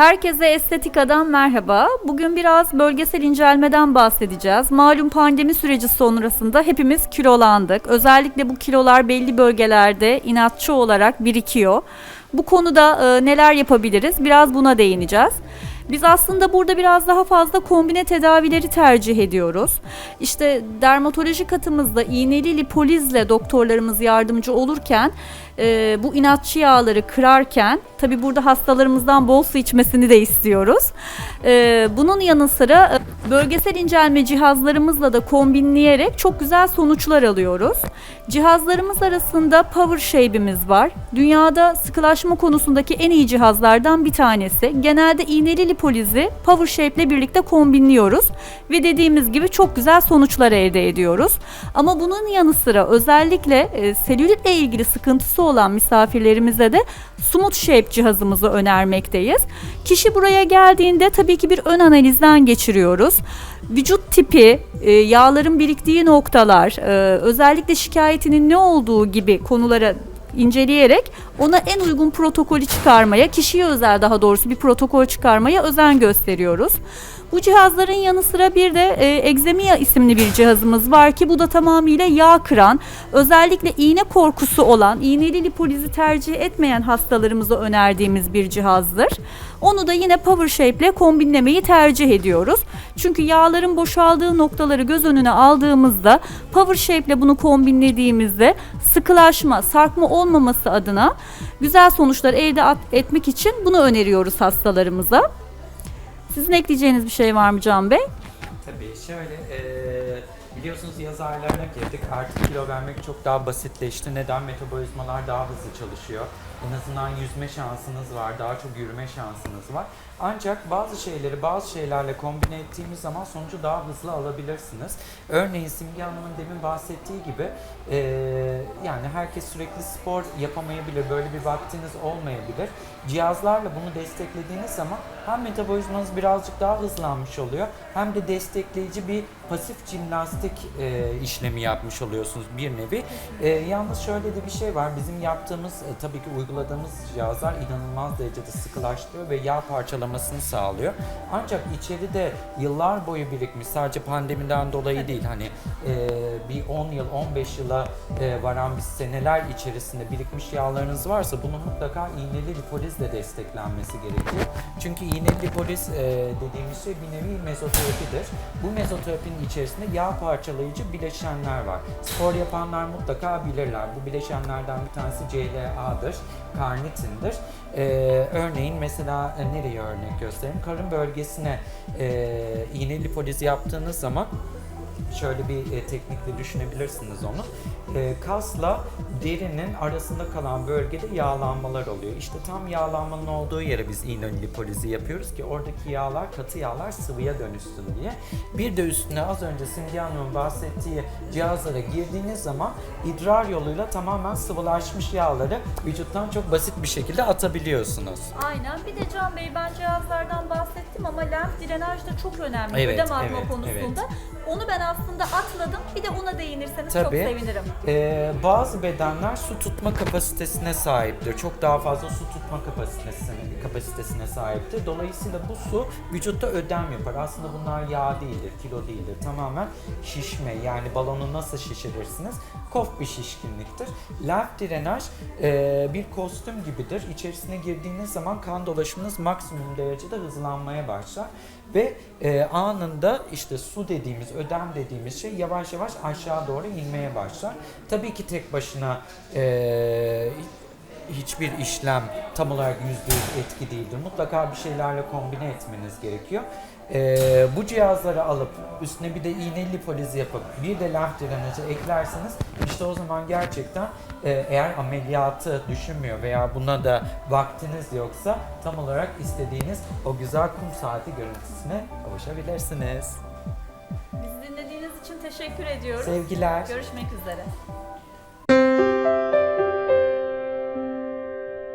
Herkese Estetika'dan merhaba. Bugün biraz bölgesel incelmeden bahsedeceğiz. Malum pandemi süreci sonrasında hepimiz kilolandık. Özellikle bu kilolar belli bölgelerde inatçı olarak birikiyor. Bu konuda e, neler yapabiliriz? Biraz buna değineceğiz. Biz aslında burada biraz daha fazla kombine tedavileri tercih ediyoruz. İşte dermatoloji katımızda iğneli lipolizle doktorlarımız yardımcı olurken e, bu inatçı yağları kırarken tabi burada hastalarımızdan bol su içmesini de istiyoruz. E, bunun yanı sıra bölgesel incelme cihazlarımızla da kombinleyerek çok güzel sonuçlar alıyoruz. Cihazlarımız arasında Power Shape'imiz var. Dünyada sıkılaşma konusundaki en iyi cihazlardan bir tanesi. Genelde iğneli lipolizi Power Shape ile birlikte kombinliyoruz ve dediğimiz gibi çok güzel sonuçlar elde ediyoruz. Ama bunun yanı sıra özellikle e, selülitle ilgili sıkıntısı olan misafirlerimize de Smooth Shape cihazımızı önermekteyiz. Kişi buraya geldiğinde tabii ki bir ön analizden geçiriyoruz. Vücut tipi, e, yağların biriktiği noktalar, e, özellikle şikayetinin ne olduğu gibi konulara inceleyerek ona en uygun protokolü çıkarmaya, kişiye özel daha doğrusu bir protokol çıkarmaya özen gösteriyoruz. Bu cihazların yanı sıra bir de e, Exemia isimli bir cihazımız var ki bu da tamamıyla yağ kıran, özellikle iğne korkusu olan, iğneli lipolizi tercih etmeyen hastalarımıza önerdiğimiz bir cihazdır. Onu da yine Power Shape ile kombinlemeyi tercih ediyoruz. Çünkü yağların boşaldığı noktaları göz önüne aldığımızda Power Shape ile bunu kombinlediğimizde sıkılaşma, sarkma olmaması adına güzel sonuçlar elde etmek için bunu öneriyoruz hastalarımıza. Sizin ekleyeceğiniz bir şey var mı Can Bey? Tabii şöyle eee, biliyorsunuz yaz aylarına girdik artık kilo vermek çok daha basitleşti. Neden? Metabolizmalar daha hızlı çalışıyor. En azından yüzme şansınız var, daha çok yürüme şansınız var. Ancak bazı şeyleri bazı şeylerle kombine ettiğimiz zaman sonucu daha hızlı alabilirsiniz. Örneğin Simge Hanım'ın demin bahsettiği gibi eee, yani herkes sürekli spor yapamayabilir, böyle bir vaktiniz olmayabilir. Cihazlarla bunu desteklediğiniz zaman hem metabolizmanız birazcık daha hızlanmış oluyor hem de destekleyici bir pasif jimnastik e, işlemi yapmış oluyorsunuz bir nevi. E, yalnız şöyle de bir şey var. Bizim yaptığımız e, tabii ki uyguladığımız cihazlar inanılmaz derecede sıkılaştırıyor ve yağ parçalamasını sağlıyor. Ancak içeride yıllar boyu birikmiş sadece pandemiden dolayı değil hani e, bir 10 yıl 15 yıla e, varan bir seneler içerisinde birikmiş yağlarınız varsa bunun mutlaka iğneli lipolizle desteklenmesi gerekiyor. Çünkü iğneli lipoliz e, dediğimiz şey bir nevi mezoterapidir. Bu mezoterapinin içerisinde yağ parçalayıcı bileşenler var. Spor yapanlar mutlaka bilirler. Bu bileşenlerden bir tanesi CLA'dır, karnitindir. E, örneğin mesela e, nereye örnek göstereyim? Karın bölgesine e, iğneli lipoliz yaptığınız zaman şöyle bir e, teknikle düşünebilirsiniz onu. E, kasla derinin arasında kalan bölgede yağlanmalar oluyor. İşte tam yağlanmanın olduğu yere biz iğneli lipolizi yapıyoruz ki oradaki yağlar, katı yağlar sıvıya dönüşsün diye. Bir de üstüne az önce Simge Hanım'ın bahsettiği cihazlara girdiğiniz zaman idrar yoluyla tamamen sıvılaşmış yağları vücuttan çok basit bir şekilde atabiliyorsunuz. Aynen. Bir de Can Bey ben cihazlardan bahsettim ama lenf drenaj da çok önemli Evet, ödem atma evet, konusunda. Onu ben aslında atladım. Bir de ona değinirseniz çok Tabii. sevinirim. Ee, bazı bedenler su tutma kapasitesine sahiptir. Çok daha fazla su tutma kapasitesine, kapasitesine sahiptir. Dolayısıyla bu su vücutta ödem yapar. Aslında bunlar yağ değildir, kilo değildir. Tamamen şişme yani balonu nasıl şişirirsiniz? Kof bir şişkinliktir. Lenf drenaj e, bir kostüm gibidir. İçerisine girdiğiniz zaman kan dolaşımınız maksimum derecede hızlanmaya başlar ve e, anında işte su dediğimiz, ödem dediğimiz şey yavaş yavaş aşağı doğru inmeye başlar. Tabii ki tek başına e, hiçbir işlem tam olarak %100 etki değildir. Mutlaka bir şeylerle kombine etmeniz gerekiyor. E, bu cihazları alıp üstüne bir de iğneli lipoliz yapıp bir de lenf drenajı eklerseniz işte o zaman gerçekten e, eğer ameliyatı düşünmüyor veya buna da vaktiniz yoksa tam olarak istediğiniz o güzel kum saati görüntüsüne kavuşabilirsiniz. Dinlediğiniz için teşekkür ediyoruz. Sevgiler. Görüşmek üzere.